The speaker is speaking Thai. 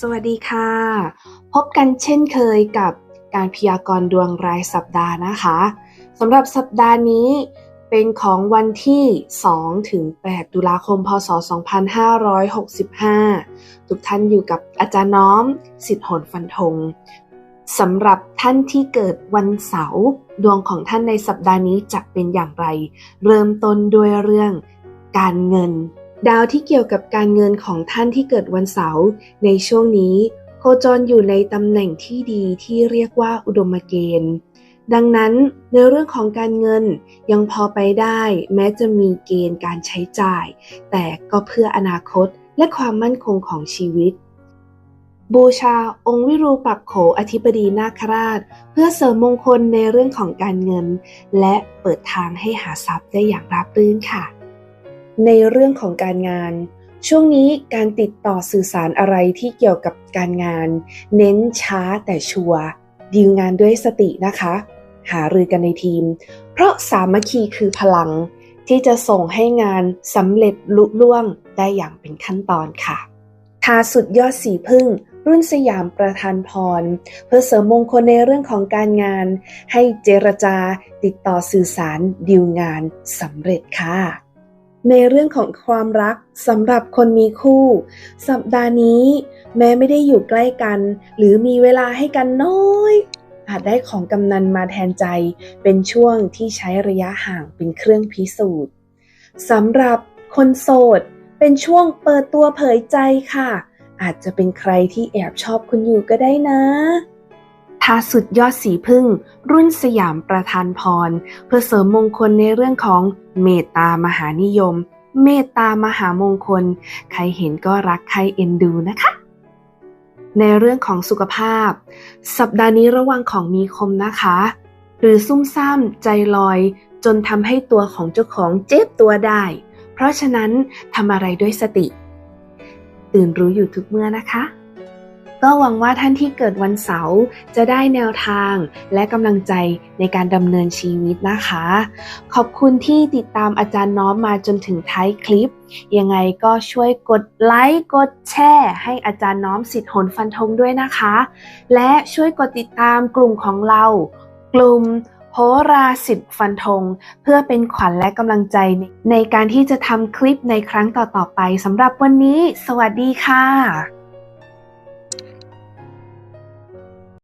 สวัสดีค่ะ พบกันเช่นเคยกับการพยากรณ์ดวงรายสัปดาห์นะคะสำหรับสัปดาห์นี้เป็นของวันที่ 2 ถึง 8 ตุลาคม พศ 2565 ทุกท่านอยู่กับอาจารย์น้อม สิทธิหนฟันธงสำหรับท่านที่เกิดวันเสาร์ดวงของท่านในสัปดาห์นี้จะเป็นอย่างไร เริ่มต้นด้วยเรื่องการเงิน ดาวที่เกี่ยวกับการเงินของท่านที่เกิดวันเสาร์ในช่วงนี้ โคจรอยู่ในตำแหน่งที่ดีที่เรียกว่าอุดมเกณฑ์ ดังนั้นในเรื่องของการเงินยังพอไปได้ แม้จะมีเกณฑ์การใช้จ่าย แต่ก็เพื่ออนาคตและความมั่นคงของชีวิต บูชาองค์วิรูปักโขอธิบดีนาคราช เพื่อเสริมมงคลในเรื่องของการเงิน และเปิดทางให้หาทรัพย์ได้อย่างราบรื่นค่ะ ในเรื่องของการงาน ช่วงนี้การติดต่อสื่อสารอะไรที่เกี่ยวกับการงาน เน้นช้าแต่ชัวร์ดีลงานด้วยสตินะคะ หารือกันในทีม เพราะสามัคคีคือพลัง ที่จะส่งให้งานสำเร็จลุล่วงได้อย่างเป็นขั้นตอนค่ะทาสุดยอดสีพึ่ง รุ่นสยามประธานพร เพื่อเสริมมงคลในเรื่องของการงาน ให้เจรจาติดต่อสื่อสารดีลงานสำเร็จค่ะ ในเรื่องของความรักสำหรับคนมีคู่ สัปดาห์นี้ แม้ไม่ได้อยู่ใกล้กัน หรือมีเวลาให้กันน้อย อาจได้ของกำนันมาแทนใจ เป็นช่วงที่ใช้ระยะห่างเป็นเครื่องพิสูจน์สำหรับคนโสด เป็นช่วงเปิดตัวเผยใจค่ะ อาจจะเป็นใครที่แอบชอบคุณอยู่ก็ได้นะทาสุดยอดสีพึ่ง รุ่นสยามประธานพร เพื่อเสริมมงคลในเรื่องของ เมตตามหานิยม เมตตามหามงคล ใครเห็นก็รักใครเอ็นดูนะคะ ในเรื่องของสุขภาพ สัปดาห์นี้ระวังของมีคมนะคะ หรือซุ่มซ่ามใจลอย จนทำให้ตัวของเจ้าของเจ็บตัวได้ เพราะฉะนั้นทำอะไรด้วยสติ ตื่นรู้อยู่ทุกเมื่อนะคะ ก็หวังว่าท่านที่เกิดวันเสาร์จะได้แนวทางและกำลังใจในการดำเนินชีวิตนะคะ ขอบคุณที่ติดตามอาจารย์น้อมมาจนถึงท้ายคลิป ยังไงก็ช่วยกดไลค์กดแชร์ให้อาจารย์น้อมสิทธิ์หนฟันธงด้วยนะคะ และช่วยกดติดตามกลุ่มของเรา กลุ่มโหราสิทธิ์ฟันธงเพื่อเป็นขวัญและกำลังใจในการที่จะทำคลิปในครั้งต่อๆไปสำหรับวันนี้ สวัสดีค่ะ